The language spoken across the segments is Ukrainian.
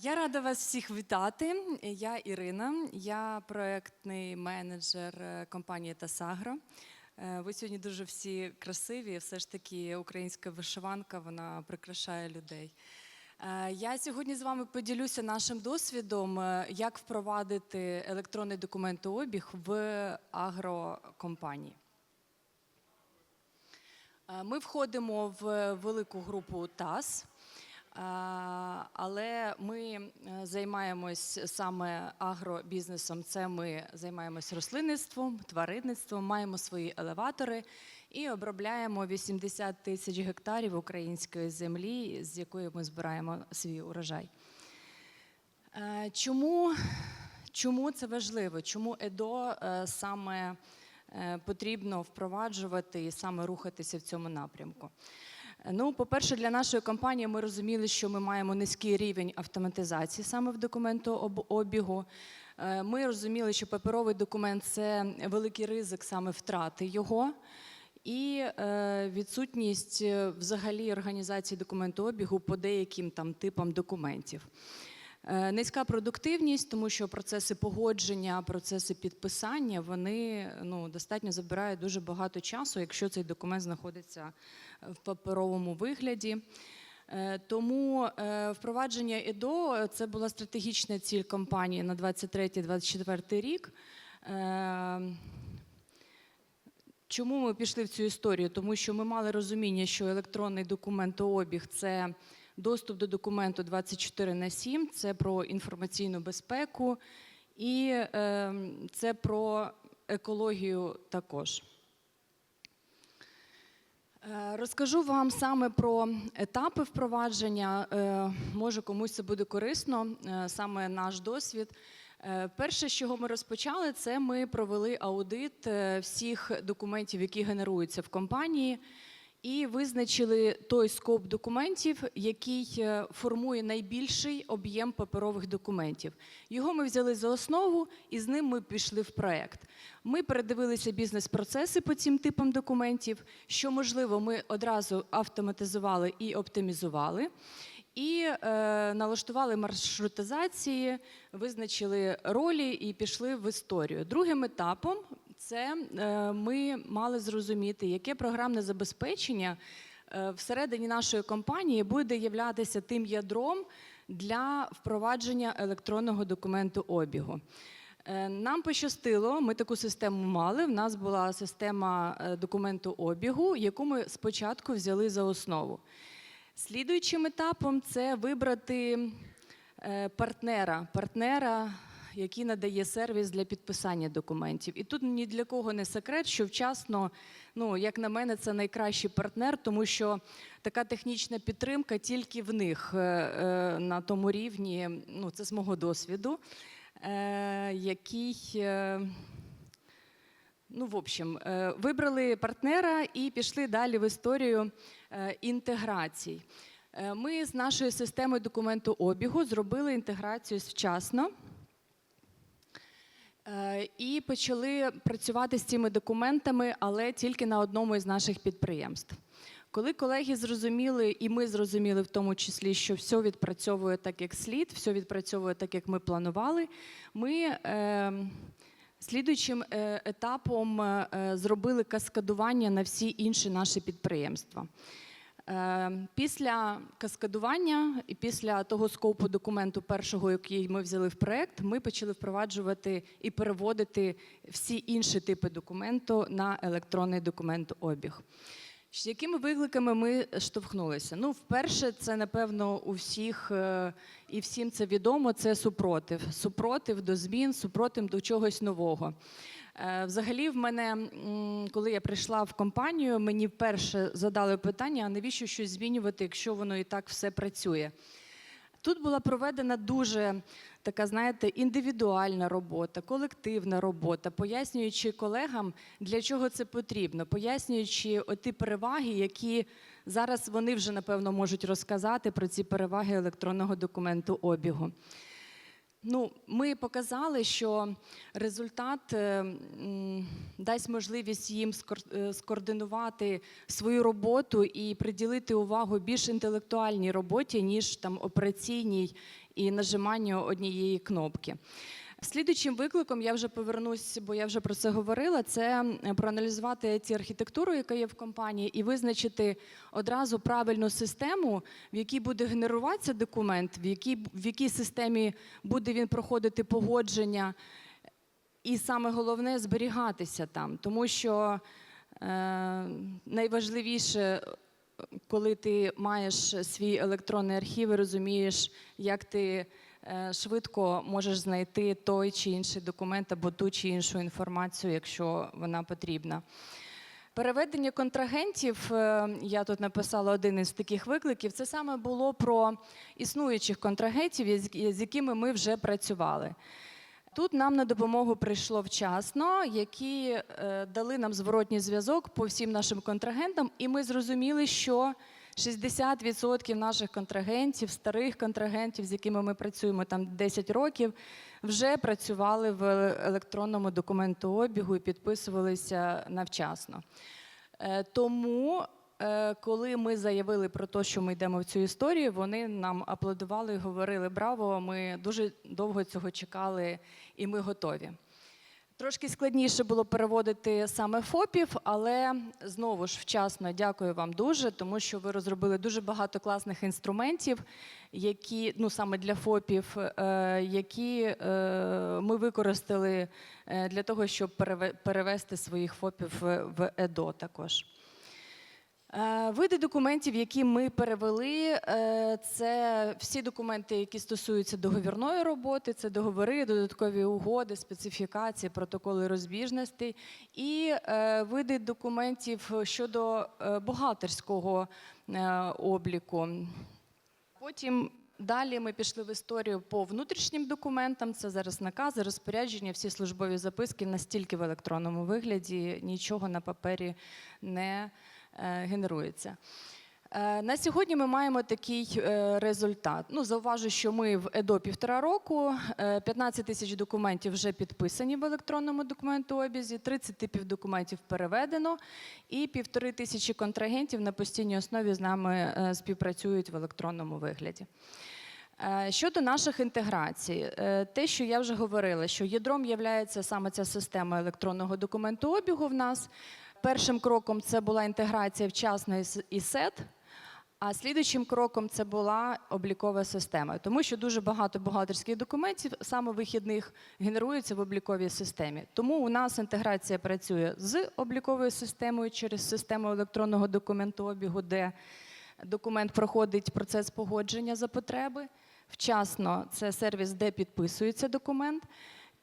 Я рада вас всіх вітати. Я Ірина, я проектний менеджер е, компанії Тасагро. Е, Ви сьогодні дуже всі красиві. Все ж таки, українська вишиванка вона прикрашає людей. Е, Я сьогодні з вами поділюся нашим досвідом, як впровадити електронний документообіг в агрокомпанії. Ми входимо в велику групу ТАС. Але ми е, займаємось саме агробізнесом. Це ми займаємось рослинництвом, тваринництвом, маємо свої елеватори і обробляємо 80 тисяч гектарів української землі, з якої ми збираємо свій урожай. Е, Чому, чому це важливо? Чому ЕДО е, саме потрібно впроваджувати і саме рухатися в цьому напрямку? Ну, по-перше, для нашої компанії ми розуміли, що ми маємо низький рівень автоматизації саме в документообігу. Е, Ми розуміли, що паперовий документ це великий ризик саме втрати його. І е, відсутність е, взагалі організації документообігу по деяким там типам документів. Е, Низька продуктивність, тому що процеси погодження, процеси підписання вони ну, достатньо забирають дуже багато часу, якщо цей документ знаходиться в паперовому вигляді. Е, Тому е, впровадження ЕДО це була стратегічна ціль компанії на 23-24 рік. Е, Чому ми пішли в цю історію? Тому що ми мали розуміння, що електронний документообіг це доступ до документу 24 на 7, це про інформаційну безпеку і е, це про екологію також. Е, Розкажу вам саме про етапи впровадження. Е, Може, комусь це буде корисно, е, саме наш досвід. Перше, з чого ми розпочали, це ми провели аудит всіх документів, які генеруються в компанії, і визначили той скоп документів, який е, формує найбільший об'єм паперових документів. Його ми взяли за основу, і з ним ми пішли в проект. Ми передивилися бізнес-процеси по цим типам документів, що можливо, ми одразу автоматизували і оптимізували. І е, налаштували маршрутизації, визначили ролі і пішли в історію. Другим етапом це е, ми мали зрозуміти, яке програмне забезпечення е, всередині нашої компанії буде являтися тим ядром для впровадження електронного документу обігу. Е, Нам пощастило, ми таку систему мали. В нас була система документу обігу, яку ми спочатку взяли за основу. Слідуючим етапом це вибрати партнера, партнера, який надає сервіс для підписання документів. І тут ні для кого не секрет, що вчасно, ну як на мене, це найкращий партнер, тому що така технічна підтримка тільки в них е, е, на тому рівні, ну це з мого досвіду, е, який. Ну, в общем, вибрали партнера і пішли далі в історію інтеграцій. Ми з нашою системою документообігу зробили інтеграцію вчасно і почали працювати з цими документами, але тільки на одному із наших підприємств. Коли колеги зрозуміли, і ми зрозуміли в тому числі, що все відпрацьовує так, як слід, все відпрацьовує так, як ми планували, ми е, слідуючим е, етапом е, зробили каскадування на всі інші наші підприємства. Е, Після каскадування і після того скопу документу першого, який ми взяли в проект, ми почали впроваджувати і переводити всі інші типи документу на електронний документообіг. З якими викликами ми штовхнулися? Ну, вперше, це напевно у всіх е, і всім це відомо. Це супротив. Супротив до змін, супротив до чогось нового. Е, Взагалі, в мене, коли я прийшла в компанію, мені вперше задали питання: а навіщо щось змінювати, якщо воно і так все працює? Тут була проведена дуже така, знаєте, індивідуальна робота, колективна робота, пояснюючи колегам, для чого це потрібно, пояснюючи оті переваги, які зараз вони вже напевно можуть розказати про ці переваги електронного документу обігу. Ну, ми показали, що результат е, дасть можливість їм е, скоординувати свою роботу і приділити увагу більш інтелектуальній роботі, ніж там операційній і нажиманню однієї кнопки. Слідуючим викликом я вже повернусь, бо я вже про це говорила. Це проаналізувати ці архітектуру, яка є в компанії, і визначити одразу правильну систему, в якій буде генеруватися документ, в якій в якій системі буде він проходити погодження, і саме головне зберігатися там, тому що е, найважливіше. Коли ти маєш свій електронний архів і розумієш, як ти швидко можеш знайти той чи інший документ або ту чи іншу інформацію, якщо вона потрібна. Переведення контрагентів, е, я тут написала один із таких викликів. Це саме було про існуючих контрагентів, з якими ми вже працювали. Тут нам на допомогу прийшло вчасно, які е, дали нам зворотній зв'язок по всім нашим контрагентам, і ми зрозуміли, що 60% наших контрагентів, старих контрагентів, з якими ми працюємо там 10 років, вже працювали в електронному документообігу і підписувалися навчасно. Е, Тому, е, коли ми заявили про те, що ми йдемо в цю історію, вони нам аплодували і говорили Браво! Ми дуже довго цього чекали, і ми готові. Трошки складніше було переводити саме ФОПів, але знову ж вчасно дякую вам дуже, тому що ви розробили дуже багато класних інструментів, які ну саме для ФОПів, е, які е, ми використали е, для того, щоб переве- перевести своїх ФОПів в ЕДО також. Е, Види документів, які ми перевели, е, це всі документи, які стосуються договірної роботи, це договори, додаткові угоди, специфікації, протоколи розбіжностей і е, види документів щодо бухгалтерського обліку. Потім далі ми пішли в історію по внутрішнім документам. Це зараз накази, розпорядження, всі службові записки настільки в електронному вигляді, нічого на папері не генерується. Е, На сьогодні ми маємо такий е, результат. Ну, зауважу, що ми в ЕДО півтора року, е, 15 тисяч документів вже підписані в електронному документообізі, 30 типів документів переведено, і півтори тисячі контрагентів на постійній основі з нами е, співпрацюють в електронному вигляді. Е, Щодо наших інтеграцій, е, те, що я вже говорила, що ядром є саме ця система електронного документообігу в нас. Першим кроком це була інтеграція вчасної ІСЕТ, а слідуючим кроком це була облікова система, тому що дуже багато бухгалтерських документів саме вихідних генерується в обліковій системі. Тому у нас інтеграція працює з обліковою системою через систему електронного документообігу, де документ проходить процес погодження за потреби. Вчасно це сервіс, де підписується документ.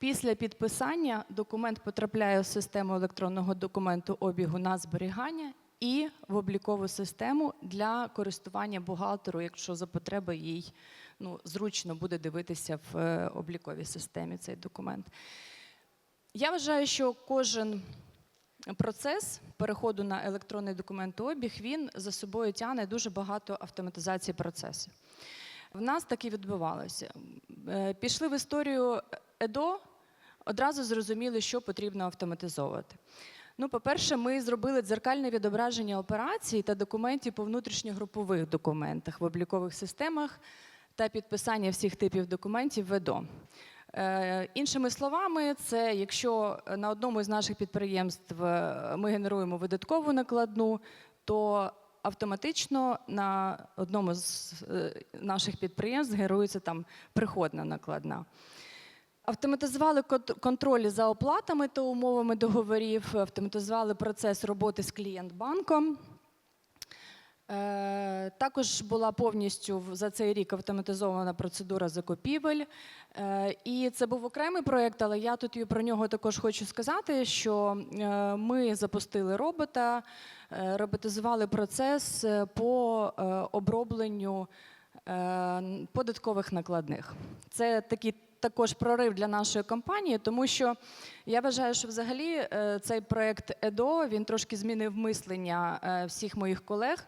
Після підписання документ потрапляє в систему електронного документу обігу на зберігання і в облікову систему для користування бухгалтеру, якщо за потреби їй ну, зручно буде дивитися в е, обліковій системі цей документ. Я вважаю, що кожен процес переходу на електронний документообіг він за собою тягне дуже багато автоматизації процесу. В нас так і відбувалося. Е, Пішли в історію ЕДО, одразу зрозуміли, що потрібно автоматизовувати. Ну, по-перше, ми зробили дзеркальне відображення операцій та документів по внутрішньогрупових документах в облікових системах та підписання всіх типів документів в ЕДО. Е, іншими словами, це якщо на одному із наших підприємств е, ми генеруємо видаткову накладну, то автоматично на одному з е, наших підприємств генерується там приходна накладна. Автоматизували контролі за оплатами та умовами договорів, автоматизували процес роботи з клієнт-банком. Е, Також була повністю за цей рік автоматизована процедура закупівель. Е, І це був окремий проєкт, але я тут про нього також хочу сказати, що е, ми запустили робота, роботизували процес по обробленню податкових накладних. Це такий також прорив для нашої компанії, тому що я вважаю, що взагалі е, цей проект ЕДО він трошки змінив мислення е, всіх моїх колег.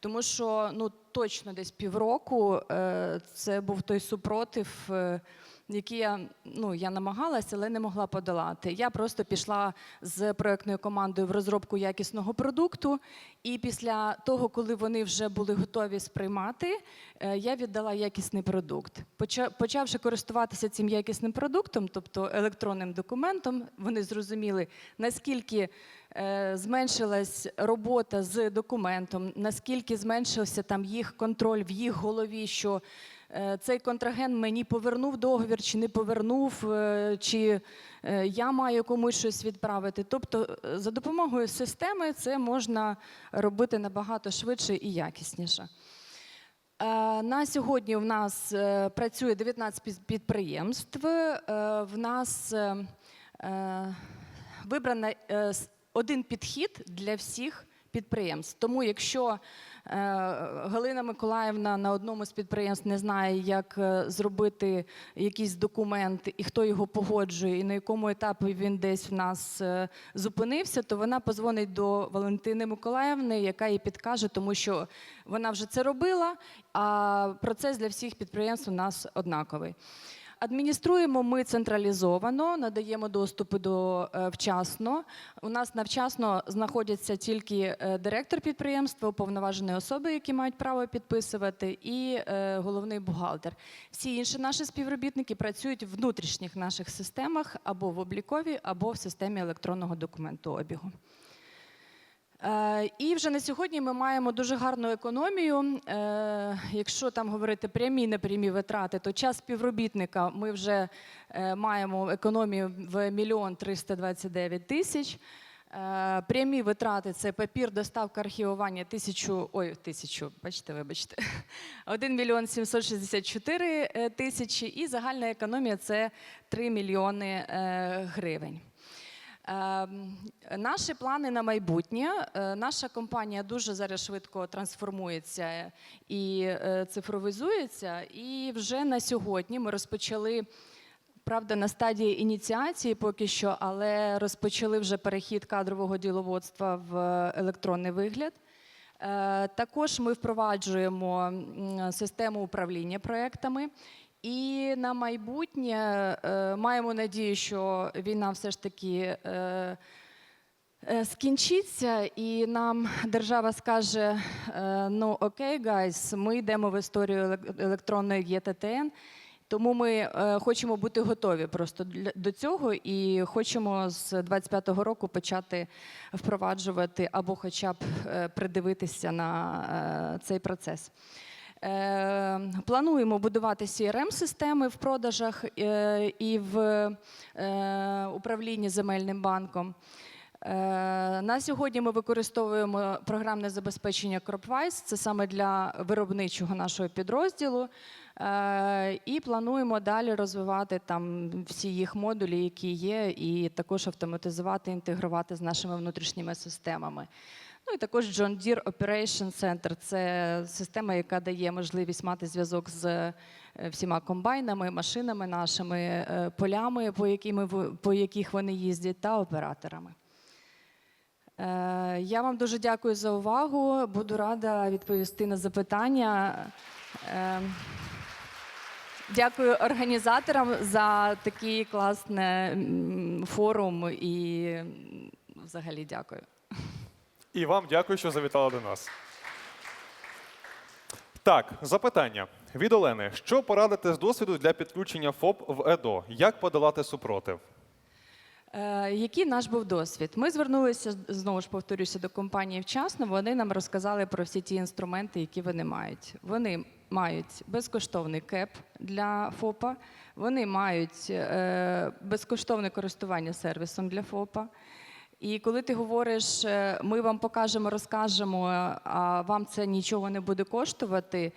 Тому що ну точно десь півроку е, це був той супротив, е, які я, ну, я намагалася, але не могла подолати. Я просто пішла з проектною командою в розробку якісного продукту, і після того, коли вони вже були готові сприймати, е, я віддала якісний продукт. Поча- Почавши користуватися цим якісним продуктом, тобто електронним документом, вони зрозуміли, наскільки е, зменшилась робота з документом, наскільки зменшився там їх контроль в їх голові, що цей контрагент мені повернув договір чи не повернув, е, чи е, я маю комусь щось відправити. Тобто, е, за допомогою системи це можна робити набагато швидше і якісніше. Е, На сьогодні в нас е, працює 19 підприємств. Е, В нас е, е, вибрано е, один підхід для всіх підприємств. Тому, якщо е, Галина Миколаївна на одному з підприємств не знає, як е, зробити якийсь документ і хто його погоджує, і на якому етапі він десь в нас е, зупинився, то вона позвонить до Валентини Миколаївни, яка їй підкаже, тому що вона вже це робила, а процес для всіх підприємств у нас однаковий. Адмініструємо ми централізовано, надаємо доступи до е, вчасно. У нас на вчасно знаходяться тільки е, директор підприємства, уповноважені особи, які мають право підписувати, і е, головний бухгалтер. Всі інші наші співробітники працюють в внутрішніх наших системах або в обліковій, або в системі електронного документообігу. Е, І вже на сьогодні ми маємо дуже гарну економію. Е, Якщо там говорити прямі непрямі витрати, то час співробітника ми вже е, маємо економію в мільйон 329 тисяч. Прямі витрати це папір, доставка, архівування тисячу, ой, тисячу, бачите, вибачте, 1 мільйон 764 е, тисячі, і загальна економія це 3 мільйони гривень. Ем, Наші плани на майбутнє. Е, Наша компанія дуже зараз швидко трансформується і е, цифровізується. І вже на сьогодні ми розпочали. Правда, на стадії ініціації поки що, але розпочали вже перехід кадрового діловодства в електронний вигляд. Е, Також ми впроваджуємо систему управління проектами. І на майбутнє е, маємо надію, що війна все ж таки е, е, скінчиться, і нам держава скаже: ну окей, гайс, ми йдемо в історію елек- електронної ЄТТН. Тому ми хочемо бути готові просто до цього і хочемо з 25-го року почати впроваджувати або хоча б придивитися на цей процес. Е, Плануємо будувати crm-системи в продажах е, і в е, управлінні земельним банком. На сьогодні ми використовуємо програмне забезпечення CropWise, це саме для виробничого нашого підрозділу. І плануємо далі розвивати там всі їх модулі, які є, і також автоматизувати, інтегрувати з нашими внутрішніми системами. Ну і також John Deere Operation Center – це система, яка дає можливість мати зв'язок з е, всіма комбайнами, машинами нашими, е, полями, по, якими, по яких вони їздять, та операторами. Е, Я вам дуже дякую за увагу. Буду рада відповісти на запитання. Дякую організаторам за такий класний форум і взагалі дякую. І вам дякую, що завітали до нас. Так, запитання від Олени. Що порадити з досвіду для підключення ФОП в ЕДО? Як подолати супротив? Е, Який наш був досвід? Ми звернулися знову ж повторюся до компанії вчасно. Вони нам розказали про всі ті інструменти, які вони мають. Вони мають безкоштовний кеп для ФОПа, вони мають е, безкоштовне користування сервісом для ФОПа. І коли ти говориш, е, ми вам покажемо, розкажемо, а вам це нічого не буде коштувати,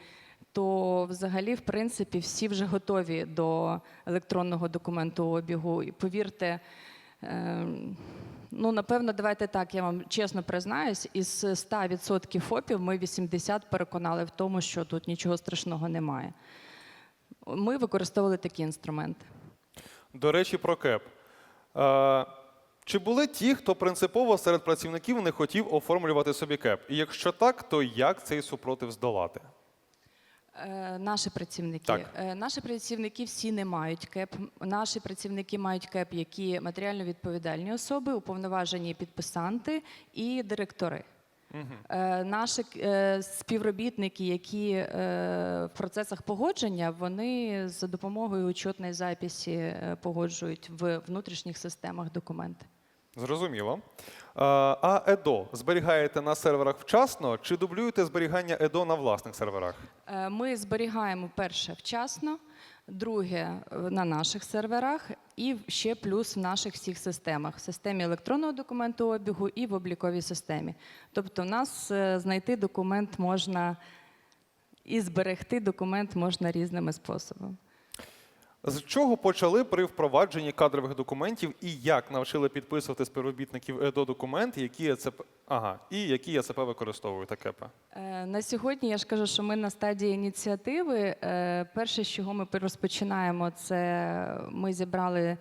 то взагалі, в принципі, всі вже готові до електронного документообігу. І повірте, е, ну напевно, давайте так, я вам чесно признаюсь, із 100% ФОПів ми 80% переконали в тому, що тут нічого страшного немає. Ми використовували такі інструменти. До речі, про КЕП. Чи були ті, хто принципово серед працівників не хотів оформлювати собі КЕП? І якщо так, то як цей супротив здолати? Е, Наші працівники. Так. Е, Наші працівники всі не мають КЕП. Наші працівники мають КЕП, які матеріально відповідальні особи, уповноважені підписанти і директори. Е, Наші е, співробітники, які е, в процесах погодження, вони за допомогою учетної записі е, погоджують в внутрішніх системах документи. Зрозуміло. А ЕДО зберігаєте на серверах вчасно чи дублюєте зберігання ЕДО на власних серверах? Ми зберігаємо перше вчасно, друге е, на наших серверах, і ще плюс в наших всіх системах: в системі електронного документообігу і в обліковій системі. Тобто, в нас е, знайти документ можна і зберегти документ можна різними способами. З чого почали при впровадженні кадрових документів і як навчили підписувати співробітників ЕДО документи, які ЕЦП, ага, і які ЕЦП використовуєте КЕП? Е, На сьогодні я ж кажу, що ми на стадії ініціативи. Е, Перше, з чого ми розпочинаємо, це ми зібрали е,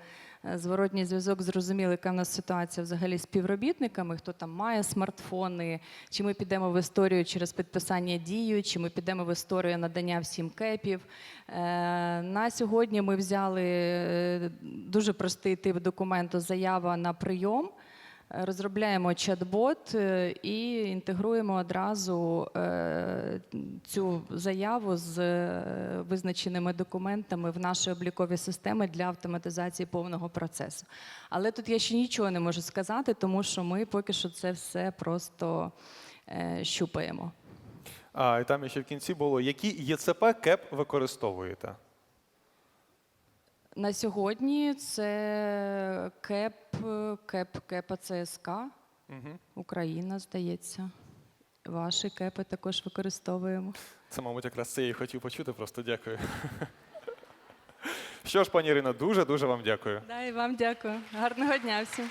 зворотній зв'язок, зрозуміли, яка в нас ситуація взагалі з співробітниками, хто там має смартфони, чи ми підемо в історію через підписання дію, чи ми підемо в історію надання всім кепів. Е, На сьогодні ми взяли е, дуже простий тип документу заява на прийом. Розробляємо чат-бот е, і інтегруємо одразу е, цю заяву з е, визначеними документами в наші облікові системи для автоматизації повного процесу. Але тут я ще нічого не можу сказати, тому що ми поки що це все просто щупаємо. А і там ще в кінці було, які ЄЦП КЕП використовуєте? На сьогодні це КЕП, КЕП, КЕП АЦСК, Угу. Україна, здається. Ваші кепи також використовуємо. Це, мабуть, якраз це я і хотів почути, просто дякую. Що ж, пані Ірино, дуже дуже вам дякую. Да, і вам дякую. Гарного дня всім.